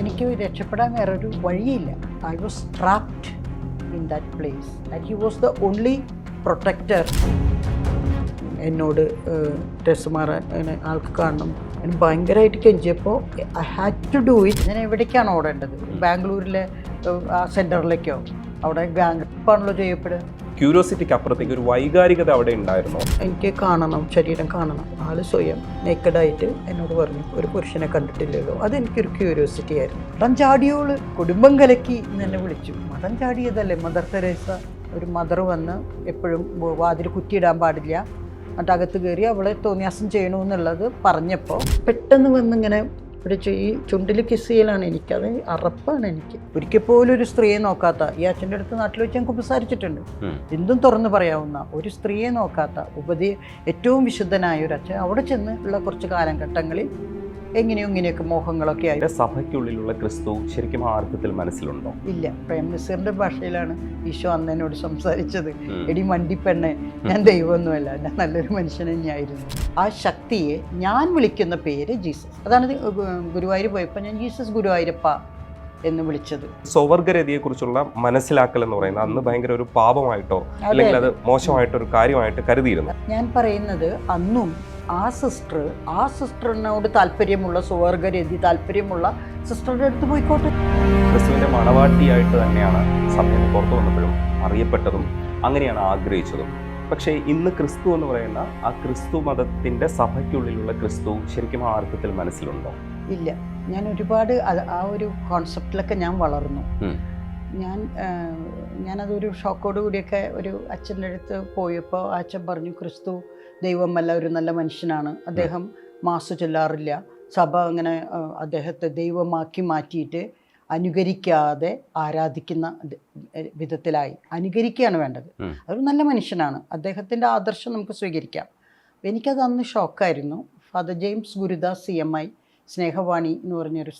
എനിക്ക് രക്ഷപ്പെടാൻ വേറൊരു വഴിയില്ല. I was trapped in that place and he was the only protector എന്നോട് ടെസ്റ്റ് മാറാൻ ആൾക്ക് കാണണം. എനിക്ക് ഭയങ്കരമായിട്ട് കെഞ്ചിയപ്പോൾ I had to do it ഞാൻ എവിടേക്കാണ് ഓടേണ്ടത്? ബാംഗ്ലൂരിലെ ആ സെന്ററിലേക്കോ അവിടെ ബാങ്ക് ചെയ്യപ്പെടുക. ക്യൂരിയോസിറ്റിക്ക് അപ്പുറത്തേക്ക് ഒരു വൈകാരികത അവിടെ ഉണ്ടായിരുന്നു? എനിക്ക് കാണണം ശരീരം കാണണം. ആൾ സ്വയം നേക്കഡായിട്ട് എന്നോട് പറഞ്ഞു. ഒരു പുരുഷനെ കണ്ടിട്ടില്ലല്ലോ. അതെനിക്കൊരു ക്യൂരിയോസിറ്റി ആയിരുന്നു. മതം ചാടിയോൾ കുടുംബം കലക്കി എന്ന് വിളിച്ചു. മതം ചാടിയതല്ലേ? Mother Teresa. ഒരു മദർ വന്ന് എപ്പോഴും വാതിൽ കുറ്റിയിടാൻ പാടില്ല. അകത്ത് കയറി അവളെ തോന്നിയാസം ചെയ്യണമെന്നുള്ളത് പറഞ്ഞപ്പോൾ പെട്ടെന്ന് വന്നിങ്ങനെ പിടിച്ച് ഈ ചുണ്ടിൽ കിസ് ചെയ്യലാണ് എനിക്കത് അറപ്പാണ് എനിക്ക്. ഒരിക്കൽ പോലും ഒരു സ്ത്രീയെ നോക്കാത്ത ഈ അച്ഛന്റെ അടുത്ത് നാട്ടിൽ വെച്ച് ഞങ്ങൾക്ക് ഉപസാരിച്ചിട്ടുണ്ട്. എന്തും തുറന്നു പറയാവുന്ന ഒരു സ്ത്രീയെ നോക്കാത്ത ഉപദേ ഏറ്റവും വിശുദ്ധനായ ഒരു അച്ഛൻ അവിടെ ചെന്ന് ഉള്ള കുറച്ച് കാലഘട്ടങ്ങളിൽ എങ്ങനെയോ ഇങ്ങനെയൊക്കെ മോഹങ്ങളൊക്കെ ആയി. സഭയ്ക്കുള്ളിലുള്ള ക്രിസ്തു ശരിക്കും ആ അർത്ഥത്തിൽ മനസ്സിലുണ്ടോ? ഇല്ല. പ്രേം നസീറിന്റെ ഭാഷയിലാണ് ഈശോ അന്ന് എന്നോട് സംസാരിച്ചത്. എടി മണ്ടിപ്പെണ്ണെ ഞാൻ ദൈവമൊന്നുമല്ല ഞാൻ നല്ലൊരു മനുഷ്യൻ തന്നെയായിരുന്നു. ആ ശക്തിയെ ഞാൻ വിളിക്കുന്ന പേര് ജീസസ്. അതാണ് ഗുരുവായൂർ പോയപ്പോൾ ഞാൻ ജീസസ് ഗുരുവായൂരപ്പ എന്ന് വിളിച്ചത്. സ്വവർഗരതിയെ കുറിച്ചുള്ള മനസ്സിലാക്കൽ എന്ന് പറയുന്നത് അന്ന് ഭയങ്കര ഒരു പാപമായിട്ടോ അല്ലെങ്കിൽ അത്. മോശമായിട്ടോ ഒരു കാര്യമായിട്ട് കരുതിയിരുന്നു. ഞാൻ പറയുന്നത് അന്നും ആ സിസ്റ്റർ ആ സിസ്റ്ററിനോട് താല്പര്യമുള്ള സുവർഗരതി താല്പര്യമുള്ള സിസ്റ്ററുടെ അടുത്ത് പോയിക്കോട്ടെ. ക്രിസ്തുവിന്റെ മണവാട്ടിയായിട്ട് തന്നെയാണ് സമയം പുറത്തു വന്നപ്പോഴും അറിയപ്പെട്ടതും അങ്ങനെയാണ് ആഗ്രഹിച്ചതും. പക്ഷേ ഇന്ന് ക്രിസ്തു എന്ന് പറയുന്ന ആ ക്രിസ്തു മതത്തിന്റെ സഭയ്ക്കുള്ളിലുള്ള ക്രിസ്തു ശരിക്കും ആ അർത്ഥത്തിൽ മനസ്സിലുണ്ടോ? ഇല്ല. ഞാൻ ഒരുപാട് ആ ഒരു കോൺസെപ്റ്റിലൊക്കെ ഞാൻ വളർന്നു. ഞാൻ ഞാനതൊരു ഷോക്കോട് കൂടിയൊക്കെ ഒരു അച്ഛന്റെ അടുത്ത് പോയപ്പോൾ അച്ഛൻ പറഞ്ഞു ക്രിസ്തു ദൈവമല്ല ഒരു നല്ല മനുഷ്യനാണ്. അദ്ദേഹം മാസ് ചൊല്ലാറില്ല. സഭ അങ്ങനെ അദ്ദേഹത്തെ ദൈവമാക്കി മാറ്റിയിട്ട് അനുകരിക്കാതെ ആരാധിക്കുന്ന വിധത്തിലായി. അനുകരിക്കുകയാണ് വേണ്ടത്. അതൊരു നല്ല മനുഷ്യനാണ്. അദ്ദേഹത്തിന്റെ ആദർശം നമുക്ക് സ്വീകരിക്കാം. എനിക്കത് അന്ന് ഷോക്കായിരുന്നു. Father James Gurudas C M I Snehavani എന്ന് പറഞ്ഞൊരു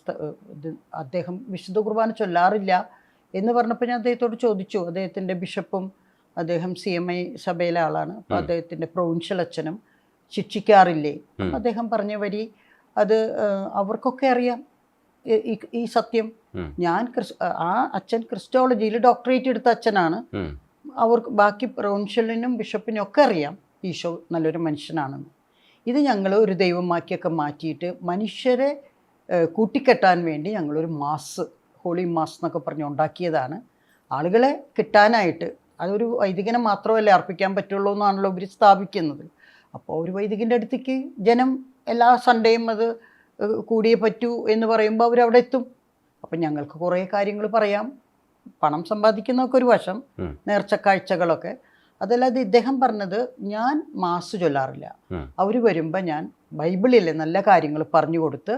ഇത് അദ്ദേഹം വിശുദ്ധ കുർബാന ചൊല്ലാറില്ല എന്ന് പറഞ്ഞപ്പോൾ ഞാൻ അദ്ദേഹത്തോട് ചോദിച്ചു. അദ്ദേഹത്തിന്റെ ബിഷപ്പും അദ്ദേഹം സി എം ഐ സഭയിലെ ആളാണ്. അപ്പോൾ. അദ്ദേഹത്തിന്റെ പ്രൊവിൻഷ്യൽ അച്ഛനും ശിക്ഷിക്കാറില്ലേ? അദ്ദേഹം പറഞ്ഞ വരി അത് അവർക്കൊക്കെ അറിയാം. ഈ- സത്യം. ഞാൻ ആ അച്ഛൻ ക്രിസ്റ്റോളജിയിൽ ഡോക്ടറേറ്റ് എടുത്ത അച്ഛനാണ്. അവർക്ക് ബാക്കി പ്രൊവിൻഷ്യലിനും ബിഷപ്പിനും ഒക്കെ അറിയാം ഈശോ നല്ലൊരു മനുഷ്യനാണെന്ന്. ഇത് ഞങ്ങൾ ഒരു ദൈവമാക്കിയൊക്കെ മാറ്റിയിട്ട് മനുഷ്യരെ കൂട്ടിക്കെട്ടാൻ വേണ്ടി ഞങ്ങളൊരു മാസ് ഹോളി മാസ് എന്നൊക്കെ പറഞ്ഞ് ഉണ്ടാക്കിയതാണ്. ആളുകളെ കിട്ടാനായിട്ട് അതൊരു വൈദികനെ മാത്രമല്ലേ അർപ്പിക്കാൻ പറ്റുള്ളൂ എന്നാണല്ലോ ഇവർ സ്ഥാപിക്കുന്നത്. അപ്പോൾ ഒരു വൈദികന്റെ അടുത്തേക്ക് ജനം എല്ലാ സൺഡേയും അത് കൂടിയേ പറ്റൂ എന്ന് പറയുമ്പോൾ അവരവിടെ എത്തും. അപ്പം ഞങ്ങൾക്ക് കുറേ കാര്യങ്ങൾ പറയാം. പണം സമ്പാദിക്കുന്നതൊക്കെ ഒരു വശം നേർച്ച നേർച്ചക്കാഴ്ചകളൊക്കെ. അതല്ലാതെ ഇദ്ദേഹം പറഞ്ഞത് ഞാൻ മാസ് ചൊല്ലാറില്ല. അവർ വരുമ്പോൾ ഞാൻ ബൈബിളിലെ നല്ല കാര്യങ്ങൾ പറഞ്ഞു കൊടുത്ത്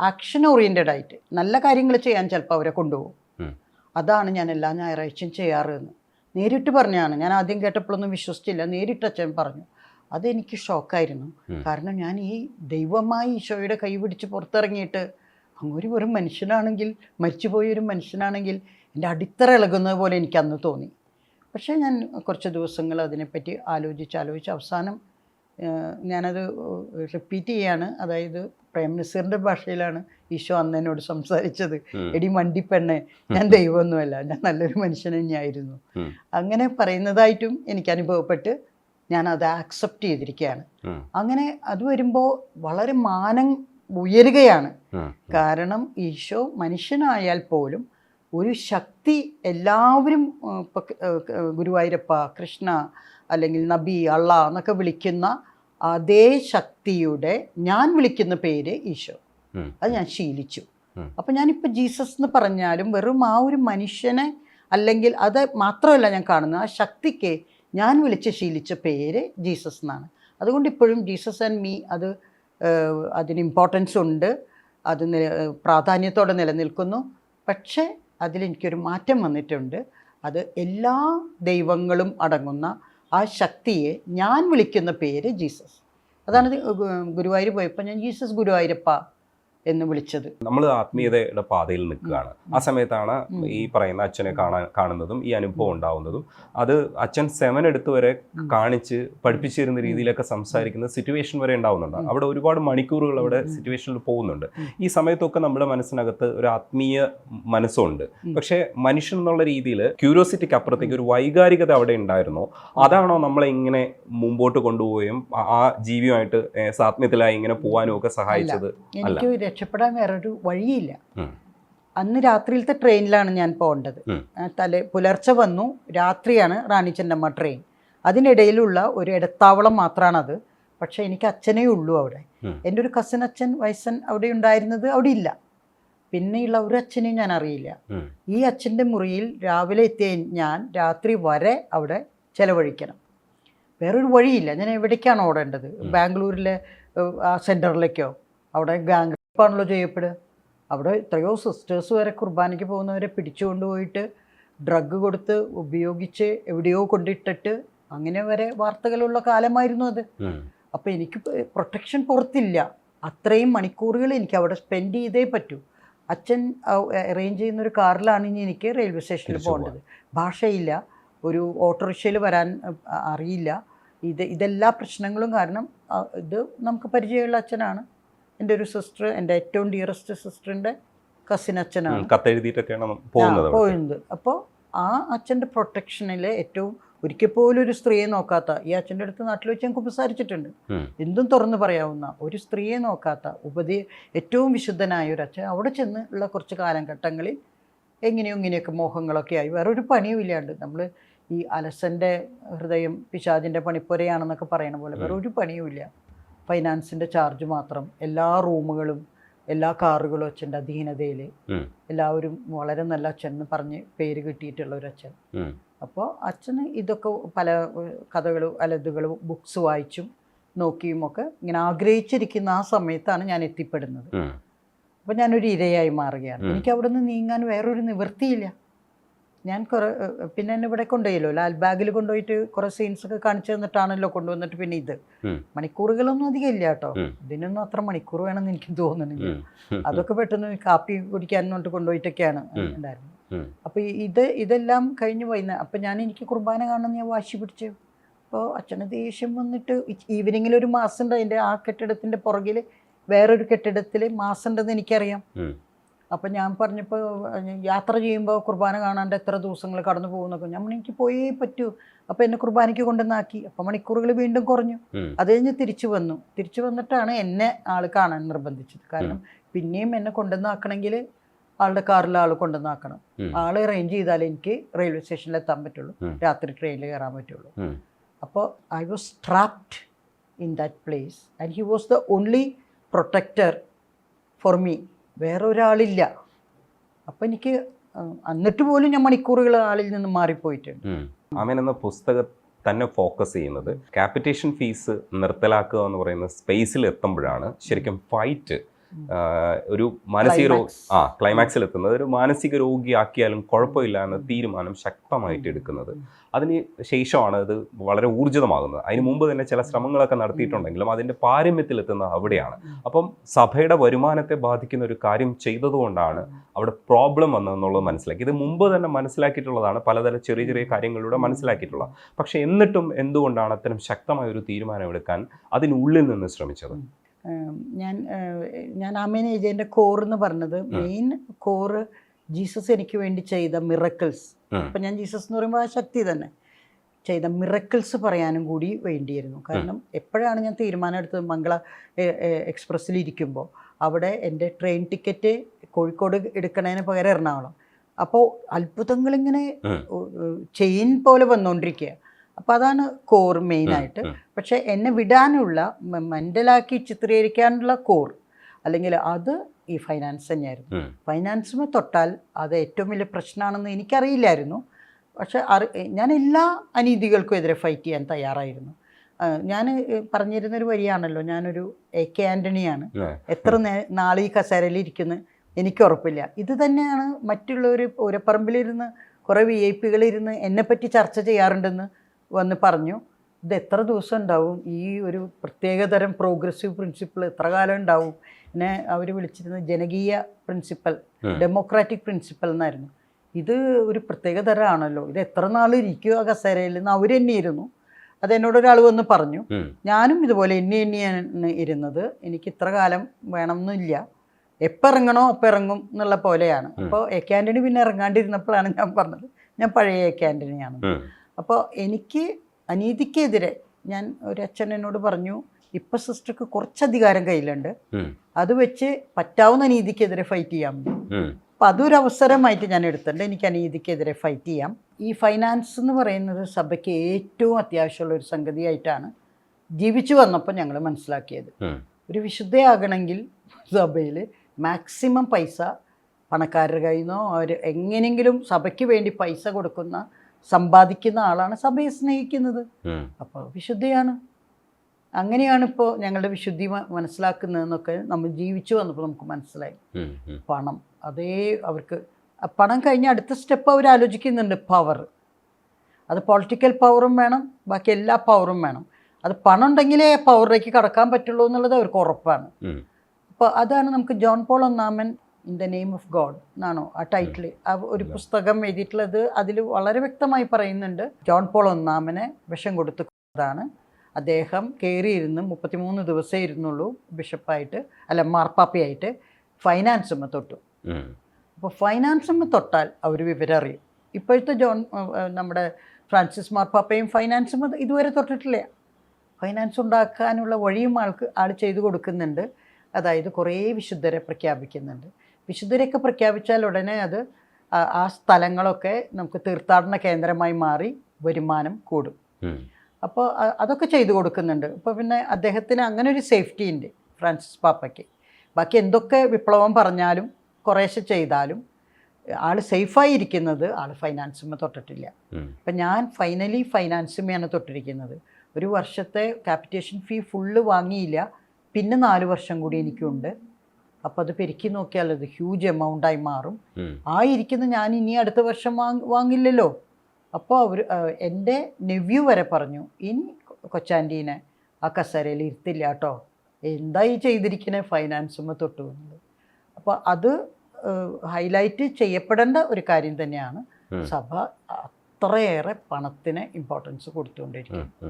ആക്ഷൻ ഓറിയന്റഡ് ആയിട്ട് നല്ല കാര്യങ്ങൾ ചെയ്യാൻ ചിലപ്പോൾ അവരെ കൊണ്ടുപോകും. അതാണ് ഞാൻ എല്ലാ ഞായറാഴ്ചയും ചെയ്യാറ് എന്ന്. നേരിട്ട് പറഞ്ഞാണ്. ഞാൻ ആദ്യം കേട്ടപ്പോഴൊന്നും വിശ്വസിച്ചില്ല. നേരിട്ട് അച്ഛൻ പറഞ്ഞു. അതെനിക്ക് ഷോക്കായിരുന്നു. കാരണം ഞാൻ ഈ ദൈവമായി ഈശോയുടെ കൈ പിടിച്ച് പുറത്തിറങ്ങിയിട്ട് അങ്ങൊരു ഒരു വെറും മനുഷ്യനാണെങ്കിൽ മരിച്ചുപോയ ഒരു മനുഷ്യനാണെങ്കിൽ എന്റെ അടിത്തറ ഇളകുന്നത് പോലെ എനിക്ക് അന്ന് തോന്നി. പക്ഷേ ഞാൻ കുറച്ച് ദിവസങ്ങൾ അതിനെപ്പറ്റി ആലോചിച്ച് ആലോചിച്ച് അവസാനം ഞാനത് റിപ്പീറ്റ് ചെയ്യാണ്. അതായത് പ്രേം നസീറിന്റെ ഭാഷയിലാണ് ഈശോ അന്ന് എന്നോട് സംസാരിച്ചത് എടി മണ്ടിപ്പെണ്ണെ ഞാൻ ദൈവമൊന്നുമല്ല ഞാൻ നല്ലൊരു മനുഷ്യൻ തന്നെയായിരുന്നു. അങ്ങനെ പറയുന്നതായിട്ടും എനിക്ക് അനുഭവപ്പെട്ട് ഞാൻ അത് ആക്സെപ്റ്റ് ചെയ്തിരിക്കുകയാണ്. അങ്ങനെ അത് വരുമ്പോൾ വളരെ മാനം ഉയരുകയാണ്. കാരണം ഈശോ മനുഷ്യനായാൽ പോലും ഒരു ശക്തി എല്ലാവരും ഗുരുവായൂരപ്പ കൃഷ്ണ അല്ലെങ്കിൽ നബി അള്ള എന്നൊക്കെ വിളിക്കുന്ന അതേ ശക്തിയുടെ ഞാൻ വിളിക്കുന്ന പേര് ഈശോ. അത് ഞാൻ ശീലിച്ചു. അപ്പൊ ഞാനിപ്പോൾ ജീസസ് എന്ന് പറഞ്ഞാലും വെറും ആ ഒരു മനുഷ്യനെ അല്ലെങ്കിൽ അത് മാത്രമല്ല ഞാൻ കാണുന്നത്. ആ ശക്തിക്ക് ഞാൻ വിളിച്ച് ശീലിച്ച പേര് ജീസസ് എന്നാണ്. അതുകൊണ്ട് ഇപ്പോഴും ജീസസ് ആൻഡ് മീ അത് അതിന് ഇമ്പോർട്ടൻസ് ഉണ്ട്. അത് പ്രാധാന്യത്തോടെ നിലനിൽക്കുന്നു. പക്ഷേ അതിലെനിക്കൊരു മാറ്റം വന്നിട്ടുണ്ട്. അത് എല്ലാ ദൈവങ്ങളും അടങ്ങുന്ന ആ ശക്തിയെ ഞാൻ വിളിക്കുന്ന പേര് ജീസസ്. അതാണ് ഗുരുവായൂർ പോയപ്പോൾ ഞാൻ ജീസസ് ഗുരുവായൂരപ്പ എന്ന് വിളിച്ചത്. നമ്മൾ ആത്മീയതയുടെ പാതയിൽ നിൽക്കുകയാണ്. ആ സമയത്താണ് ഈ പറയുന്ന അച്ഛനെ കാണാൻ കാണുന്നതും ഈ അനുഭവം ഉണ്ടാവുന്നതും. അത് അച്ഛൻ സെവൻ എടുത്ത് വരെ. കാണിച്ച് പഠിപ്പിച്ചിരുന്ന രീതിയിലൊക്കെ സംസാരിക്കുന്ന സിറ്റുവേഷൻ വരെ ഉണ്ടാവുന്നുണ്ട്. അവിടെ ഒരുപാട് മണിക്കൂറുകൾ അവിടെ. സിറ്റുവേഷനിൽ പോകുന്നുണ്ട്. ഈ സമയത്തൊക്കെ നമ്മുടെ മനസ്സിനകത്ത് ഒരു ആത്മീയ മനസ്സുണ്ട്. പക്ഷേ മനുഷ്യൻ എന്നുള്ള രീതിയിൽ ക്യൂരിയോസിറ്റിക്ക് അപ്പുറത്തേക്ക് ഒരു വൈകാരികത അവിടെ ഉണ്ടായിരുന്നോ. അതാണോ നമ്മളെ ഇങ്ങനെ മുമ്പോട്ട് കൊണ്ടുപോവുകയും ആ- ജീവിയുമായിട്ട് സാത്മ്യത്തിലായി ഇങ്ങനെ പോകാനും ഒക്കെ സഹായിച്ചത്? എനിക്ക് രക്ഷപ്പെടാൻ വേറൊരു വഴിയില്ല. അന്ന് രാത്രിയിലത്തെ ട്രെയിനിലാണ് ഞാൻ പോകേണ്ടത്. തലേ പുലർച്ചെ വന്നു. രാത്രിയാണ് റാണി ചെന്നമ്മ ട്രെയിൻ. അതിനിടയിലുള്ള ഒരു ഇടത്താവളം മാത്രമാണത് പക്ഷേ എനിക്ക് അച്ഛനേ ഉള്ളൂ അവിടെ. എന്റെ ഒരു കസിൻ അച്ഛൻ വയസ്സൻ അവിടെ ഉണ്ടായിരുന്നത് അവിടെ ഇല്ല. പിന്നെയുള്ള ഒരു അച്ഛനെയും ഞാൻ അറിയില്ല. ഈ അച്ഛന്റെ മുറിയിൽ രാവിലെ എത്തിയ ഞാൻ രാത്രി വരെ അവിടെ ചെലവഴിക്കണം. വേറൊരു വഴിയില്ല. ഞാൻ എവിടേക്കാണ് ഓടേണ്ടത്? ബാംഗ്ലൂരിലെ ആ സെന്ററിലേക്കോ? അവിടെ ഗാങ് ആണല്ലോ ചെയ്യപ്പെടുക. അവിടെ എത്രയോ സിസ്റ്റേഴ്സ് വരെ കുർബാനയ്ക്ക് പോകുന്നവരെ പിടിച്ചുകൊണ്ട് പോയിട്ട് ഡ്രഗ് കൊടുത്ത് ഉപയോഗിച്ച് എവിടെയോ കൊണ്ടിട്ടിട്ട് അങ്ങനെ വരെ വാർത്തകളുള്ള കാലമായിരുന്നു അത്. അപ്പം എനിക്ക് പ്രൊട്ടക്ഷൻ പുറത്തില്ല. അത്രയും മണിക്കൂറുകൾ എനിക്ക് അവിടെ സ്പെൻഡ് ചെയ്തേ പറ്റൂ. അച്ഛൻ അറേഞ്ച് ചെയ്യുന്ന ഒരു കാറിലാണ് ഇനി എനിക്ക് റെയിൽവേ സ്റ്റേഷനിൽ പോകേണ്ടത്. ഭാഷയില്ല. ഒരു ഓട്ടോറിക്ഷയിൽ വരാൻ അറിയില്ല. ഇത് ഇതെല്ലാ പ്രശ്നങ്ങളും കാരണം ഇത് നമുക്ക് പരിചയമുള്ള അച്ഛനാണ്. എന്റെ ഒരു സിസ്റ്റർ എന്റെ ഏറ്റവും ഡിയറസ്റ്റ് സിസ്റ്ററിന്റെ കസിൻ. അച്ഛനാണ്. കത്തെഴുതിയിട്ടൊക്കെയാണ് പോകുന്നത് പോയത് പോകുന്നത്. അപ്പോൾ ആ അച്ഛന്റെ പ്രൊട്ടക്ഷനിൽ ഏറ്റവും ഒരിക്കൽ പോലും ഒരു സ്ത്രീയെ നോക്കാത്ത ഈ അച്ഛന്റെ അടുത്ത് നാട്ടിൽ വെച്ച് ഞങ്ങൾക്ക് ഉപസാരിച്ചിട്ടുണ്ട് എന്തും തുറന്നു പറയാവുന്ന ഒരു സ്ത്രീയെ നോക്കാത്ത ഉപദേ ഏറ്റവും വിശുദ്ധനായ ഒരു അച്ഛൻ അവിടെ ചെന്ന് ഉള്ള കുറച്ച് കാലഘട്ടങ്ങളിൽ എങ്ങനെയോ ഇങ്ങനെയൊക്കെ മോഹങ്ങളൊക്കെ ആയി. വേറൊരു പണിയും ഇല്ലാണ്ട് നമ്മൾ ഈ അലസന്റെ ഹൃദയം പിശാദിന്റെ പണിപ്പുരയാണെന്നൊക്കെ പറയണ പോലെ വേറെ ഒരു പണിയും ഇല്ല. ഫൈനാൻസിന്റെ ചാർജ് മാത്രം എല്ലാ റൂമുകളും എല്ലാ കാറുകളും അച്ഛന്റെ അധീനതയിൽ എല്ലാവരും വളരെ നല്ല അച്ഛൻ എന്ന് പറഞ്ഞ് പേര് കിട്ടിയിട്ടുള്ള ഒരു അച്ഛൻ. അപ്പോൾ അച്ഛന് ഇതൊക്കെ പല കഥകളും അലതുകളും ബുക്സ് വായിച്ചും നോക്കിയും ഒക്കെ ഇങ്ങനെ ആഗ്രഹിച്ചിരിക്കുന്ന ആ സമയത്താണ് ഞാൻ എത്തിപ്പെടുന്നത്. അപ്പോൾ ഞാനൊരു ഇരയായി മാറുകയാണ്. എനിക്ക് അവിടെ നിന്ന് നീങ്ങാൻ വേറൊരു നിവൃത്തിയില്ല ഞാൻ കുറേ പിന്നെ എന്നെ ഇവിടെ കൊണ്ടുപോയല്ലോ. ലാൽ ബാഗിൽ കൊണ്ടുപോയിട്ട് കുറേ സീൻസ് ഒക്കെ കാണിച്ചു തന്നിട്ടാണല്ലോ കൊണ്ടുവന്നിട്ട് പിന്നെ ഇത്. മണിക്കൂറുകളൊന്നും അധികം ഇല്ല കേട്ടോ. ഇതിനൊന്നും അത്ര മണിക്കൂർ വേണമെന്ന് എനിക്ക് തോന്നുന്നില്ല. അതൊക്കെ പെട്ടെന്ന് കാപ്പി കുടിക്കാൻ കൊണ്ട് കൊണ്ടുപോയിട്ടൊക്കെയാണ് ഉണ്ടായിരുന്നത്. അപ്പൊ ഇത് ഇതെല്ലാം കഴിഞ്ഞ് പോയിന്ന്. അപ്പൊ ഞാൻ എനിക്ക് കുർബാന കാണുന്ന ഞാൻ വാശി പിടിച്ചു. അപ്പോൾ അച്ഛന് ദേഷ്യം വന്നിട്ട് ഈവനിങ്ങിൽ ഒരു മാസം ഉണ്ട് അതിന്റെ ആ കെട്ടിടത്തിന്റെ പുറകിൽ വേറൊരു കെട്ടിടത്തിൽ മാസം ഉണ്ടെന്ന് എനിക്കറിയാം. അപ്പം ഞാൻ പറഞ്ഞപ്പോൾ യാത്ര ചെയ്യുമ്പോൾ കുർബാന കാണാണ്ട് എത്ര ദിവസങ്ങൾ കടന്നു പോകുന്നൊക്കെ ഞാൻ എനിക്ക് പോയേ പറ്റൂ. അപ്പം എന്നെ കുർബാനയ്ക്ക് കൊണ്ടുവന്നാക്കി. അപ്പം മണിക്കൂറുകൾ വീണ്ടും കുറഞ്ഞു. അത് കഴിഞ്ഞ് തിരിച്ചു വന്നു. തിരിച്ചു വന്നിട്ടാണ് എന്നെ ആൾ കാണാൻ നിർബന്ധിച്ചത്. കാരണം പിന്നെയും എന്നെ കൊണ്ടുവന്നാക്കണമെങ്കിൽ ആളുടെ കാറിൽ ആൾ കൊണ്ടുവന്നാക്കണം. ആൾ അറേഞ്ച് ചെയ്താലേ എനിക്ക് റെയിൽവേ സ്റ്റേഷനിൽ എത്താൻ പറ്റുള്ളൂ. രാത്രി ട്രെയിനിൽ കയറാൻ പറ്റുള്ളൂ. അപ്പോൾ I was trapped in that place and he was the only protector for me വേറെ ഒരാളില്ല അപ്പം എനിക്ക് എന്നിട്ട് പോലും ഞാൻ മണിക്കൂറുകൾ ആളിൽ നിന്ന് മാറിപ്പോയിട്ടുണ്ട്. ആമേൻ എന്ന പുസ്തകം തന്നെ ഫോക്കസ് ചെയ്യുന്നത്. ക്യാപിറ്റേഷൻ ഫീസ് നിർത്തലാക്കുക എന്ന് പറയുന്ന സ്പേസിൽ എത്തുമ്പോഴാണ് ശരിക്കും ഫൈറ്റ് ഒരു മാനസിക രോ ആ ക്ലൈമാക്സിൽ എത്തുന്നത് ഒരു മാനസിക രോഗിയാക്കിയാലും കുഴപ്പമില്ല എന്ന തീരുമാനം ശക്തമായിട്ട് എടുക്കുന്നത്. അതിന് ശേഷമാണ് അത് വളരെ ഊർജിതമാകുന്നത്. അതിന് മുമ്പ് തന്നെ ചില ശ്രമങ്ങളൊക്കെ നടത്തിയിട്ടുണ്ടെങ്കിലും അതിന്റെ പാരമ്യത്തിലെത്തുന്നത് അവിടെയാണ്. അപ്പം സഭയുടെ വരുമാനത്തെ ബാധിക്കുന്ന ഒരു കാര്യം ചെയ്തതുകൊണ്ടാണ് അവിടെ പ്രോബ്ലം വന്നതെന്നുള്ളത് മനസ്സിലാക്കി. ഇത് മുമ്പ് തന്നെ മനസ്സിലാക്കിയിട്ടുള്ളതാണ്. പലതരം ചെറിയ ചെറിയ കാര്യങ്ങളിലൂടെ മനസ്സിലാക്കിയിട്ടുള്ളത് പക്ഷേ എന്നിട്ടും എന്തുകൊണ്ടാണ് അത്തരം ശക്തമായ ഒരു തീരുമാനം എടുക്കാൻ അതിനുള്ളിൽ നിന്ന് ശ്രമിച്ചത്? ഞാൻ ഞാൻ ആമേനെ എഴുതിയതിന്റെ കോർ എന്ന് പറഞ്ഞത്. മെയിൻ കോർ ജീസസ് എനിക്ക് വേണ്ടി ചെയ്ത മിറക്കിൾസ്. അപ്പം ഞാൻ ജീസസ് എന്ന് പറയുമ്പോൾ ആ ശക്തി തന്നെ. ചെയ്ത മിറക്കിൾസ് പറയാനും കൂടി വേണ്ടിയിരുന്നു. കാരണം എപ്പോഴാണ് ഞാൻ തീരുമാനം എടുത്തത്? മംഗള എക്സ്പ്രസ്സിൽ ഇരിക്കുമ്പോൾ അവിടെ എന്റെ ട്രെയിൻ ടിക്കറ്റ് കോഴിക്കോട് എടുക്കണതിന് പകരം എറണാകുളം. അപ്പോൾ അത്ഭുതങ്ങളിങ്ങനെ ഇങ്ങനെ ചെയിൻ പോലെ വന്നുകൊണ്ടിരിക്കുക അപ്പോൾ അതാണ് കോർ മെയിനായിട്ട് ആയിട്ട്. പക്ഷേ എന്നെ വിടാനുള്ള മെന്റലാക്കി ചിത്രീകരിക്കാനുള്ള കോർ അല്ലെങ്കിൽ അത് ഈ ഫൈനാൻസ് തന്നെയായിരുന്നു. ഫൈനാൻസുമേ തൊട്ടാൽ അത് ഏറ്റവും വലിയ പ്രശ്നമാണെന്ന് എനിക്കറിയില്ലായിരുന്നു. പക്ഷെ അറി ഞാൻ എല്ലാ അനീതികൾക്കും എതിരെ ഫൈറ്റ് ചെയ്യാൻ തയ്യാറായിരുന്നു. ഞാൻ പറഞ്ഞിരുന്നൊരു വരിയാണല്ലോ ഞാനൊരു എ കെ ആന്റണിയാണ് എത്ര നേ- നാളെ ഈ കസേരയിൽ ഇരിക്കുന്നു എനിക്ക് ഉറപ്പില്ല. ഇത് തന്നെയാണ് മറ്റുള്ളവർ പൂരപ്പറമ്പിലിരുന്ന് കുറേ വി ഐ പികളിരുന്ന് എന്നെപ്പറ്റി ചർച്ച ചെയ്യാറുണ്ടെന്ന് വന്ന് പറഞ്ഞു ഇത് എത്ര ദിവസം ഉണ്ടാവും? ഈ ഒരു പ്രത്യേകതരം പ്രോഗ്രസീവ് പ്രിൻസിപ്പിൾ എത്ര കാലം ഉണ്ടാവും? എന്നെ അവർ വിളിച്ചിരുന്നത് ജനകീയ പ്രിൻസിപ്പൽ ഡെമോക്രാറ്റിക് പ്രിൻസിപ്പൽ എന്നായിരുന്നു. ഇത് ഒരു പ്രത്യേക തരമാണല്ലോ. ഇത് എത്ര നാൾ ഇരിക്കുക കസേരയിൽ നിന്ന് അവർ തന്നെ ഇരുന്നു അത് എന്നോട് ഒരാൾ വന്ന് പറഞ്ഞു ഞാനും ഇതുപോലെ എന്നെ തന്നെയാണ് ഇരുന്നത്. എനിക്ക് ഇത്ര കാലം വേണമെന്നില്ല എപ്പോൾ ഇറങ്ങണോ അപ്പം ഇറങ്ങും എന്നുള്ള പോലെയാണ്. അപ്പോൾ എ ക്യാന്റണി പിന്നെ ഇറങ്ങാണ്ടിരുന്നപ്പോഴാണ് ഞാൻ പറഞ്ഞത് ഞാൻ പഴയ എ കെ ആന്റണിയാണ് ഉം. അപ്പോൾ എനിക്ക് അനീതിക്കെതിരെ ഞാൻ ഒരു അച്ഛൻ എന്നോട് പറഞ്ഞു ഇപ്പം സിസ്റ്റർക്ക് കുറച്ച് അധികാരം കയ്യിലുണ്ട് അത് വെച്ച് പറ്റാവുന്ന നീതിക്കെതിരെ ഫൈറ്റ് ചെയ്യാം. അപ്പം അതൊരു അവസരമായിട്ട് ഞാൻ എടുത്തിട്ടുണ്ട്. എനിക്ക് അനീതിക്കെതിരെ ഫൈറ്റ് ചെയ്യാം. ഈ ഫൈനാൻസ് എന്ന് പറയുന്നത് സഭയ്ക്ക് ഏറ്റവും അത്യാവശ്യമുള്ള ഒരു സംഗതിയായിട്ടാണ് ജീവിച്ചു വന്നപ്പോൾ ഞങ്ങൾ മനസ്സിലാക്കിയത്. ഒരു വിശുദ്ധയാകണമെങ്കിൽ സഭയിൽ മാക്സിമം പൈസ പണക്കാരുടെ കയ്യിൽ നിന്നോ അവർ എങ്ങനെയെങ്കിലും സഭയ്ക്ക് വേണ്ടി പൈസ കൊടുക്കുന്ന സമ്പാദിക്കുന്ന ആളാണ് സഭയെ സ്നേഹിക്കുന്നത്. അപ്പൊ വിശുദ്ധിയാണ്. അങ്ങനെയാണ് ഇപ്പോൾ ഞങ്ങളുടെ വിശുദ്ധി മനസ്സിലാക്കുന്നതെന്നൊക്കെ നമ്മൾ ജീവിച്ചു വന്നപ്പോൾ നമുക്ക് മനസ്സിലായി. പണം. അതേ അവർക്ക് പണം കഴിഞ്ഞ അടുത്ത സ്റ്റെപ്പ് അവർ ആലോചിക്കുന്നുണ്ട് പവർ. അത് പൊളിറ്റിക്കൽ പവറും വേണം ബാക്കി എല്ലാ പവറും വേണം. അത് പണം ഉണ്ടെങ്കിലേ പവറിലേക്ക് കടക്കാൻ പറ്റുള്ളൂ എന്നുള്ളത് അവർക്ക് ഉറപ്പാണ്. അപ്പോൾ അതാണ് നമുക്ക് ജോൺ പോൾ ഒന്നാമൻ in the name of God എന്നാണോ ആ ടൈറ്റിൽ ആ ഒരു പുസ്തകം എഴുതിയിട്ടുള്ളത് അതിൽ വളരെ വ്യക്തമായി പറയുന്നുണ്ട്. ജോൺ പോൾ ഒന്നാമനെ വിഷം കൊടുത്തതാണ് അദ്ദേഹം കയറിയിരുന്ന് മുപ്പത്തിമൂന്ന് ദിവസമേ ഇരുന്നുള്ളൂ ബിഷപ്പായിട്ട് അല്ല മാർപ്പാപ്പയായിട്ട് ഫൈനാൻസുമ്മ തൊട്ടു. അപ്പോൾ ഫൈനാൻസുമ്മ തൊട്ടാൽ അവർ വിവരം അറിയും. ഇപ്പോഴത്തെ ജോൺ നമ്മുടെ ഫ്രാൻസിസ് മാർപ്പാപ്പയും ഫൈനാൻസും ഇതുവരെ തൊട്ടിട്ടില്ല. ഫൈനാൻസ് ഉണ്ടാക്കാനുള്ള വഴിയും ആൾക്ക് ആൾ ചെയ്തു കൊടുക്കുന്നുണ്ട്. അതായത് കുറേ വിശുദ്ധരെ പ്രഖ്യാപിക്കുന്നുണ്ട്. വിശുദ്ധരെയൊക്കെ പ്രഖ്യാപിച്ചാൽ ഉടനെ അത് ആ- സ്ഥലങ്ങളൊക്കെ നമുക്ക് തീർത്ഥാടന കേന്ദ്രമായി മാറി വരുമാനം കൂടും. അപ്പോൾ അതൊക്കെ ചെയ്തു കൊടുക്കുന്നുണ്ട്. അപ്പോൾ പിന്നെ അദ്ദേഹത്തിന് അങ്ങനെ ഒരു സേഫ്റ്റി ഉണ്ട് ഫ്രാൻസിസ് പാപ്പയ്ക്ക്. ബാക്കി എന്തൊക്കെ വിപ്ലവം പറഞ്ഞാലും കുറേശ്ശെ ചെയ്താലും ആൾ സേഫായി ഇരിക്കുന്നത് ആൾ ഫൈനാൻസുമ്മ തൊട്ടിട്ടില്ല. അപ്പം ഞാൻ ഫൈനലി ഫൈനാൻസുമ്മയാണ് തൊട്ടിരിക്കുന്നത്. ഒരു വർഷത്തെ ക്യാപിറ്റേഷൻ ഫീ ഫുള്ള് വാങ്ങിയില്ല. പിന്നെ നാല് വർഷം കൂടി എനിക്കുണ്ട്. അപ്പോൾ അത് പെരുക്കി നോക്കിയാൽ അത് ഹ്യൂജ് എമൗണ്ടായി മാറും. ആയിരിക്കുന്ന ആ ഇരിക്കുന്ന ഞാൻ ഇനി അടുത്ത വർഷം വാങ് വാങ്ങില്ലല്ലോ. അപ്പോൾ അവർ എന്റെ നെവ്യൂ വരെ പറഞ്ഞു ഇനി കൊച്ചാന്റീനെ ആ കസേരയിൽ ഇരുത്തില്ല കേട്ടോ എന്താ ഈ ചെയ്തിരിക്കുന്നത് ഫൈനാൻസുമ്മ തൊട്ട് വന്നത് അപ്പോൾ അത് ഹൈലൈറ്റ് ചെയ്യപ്പെടേണ്ട ഒരു കാര്യം തന്നെയാണ്. സഭ അത്രയേറെ പണത്തിന് ഇമ്പോർട്ടൻസ് കൊടുത്തുകൊണ്ടിരിക്കും.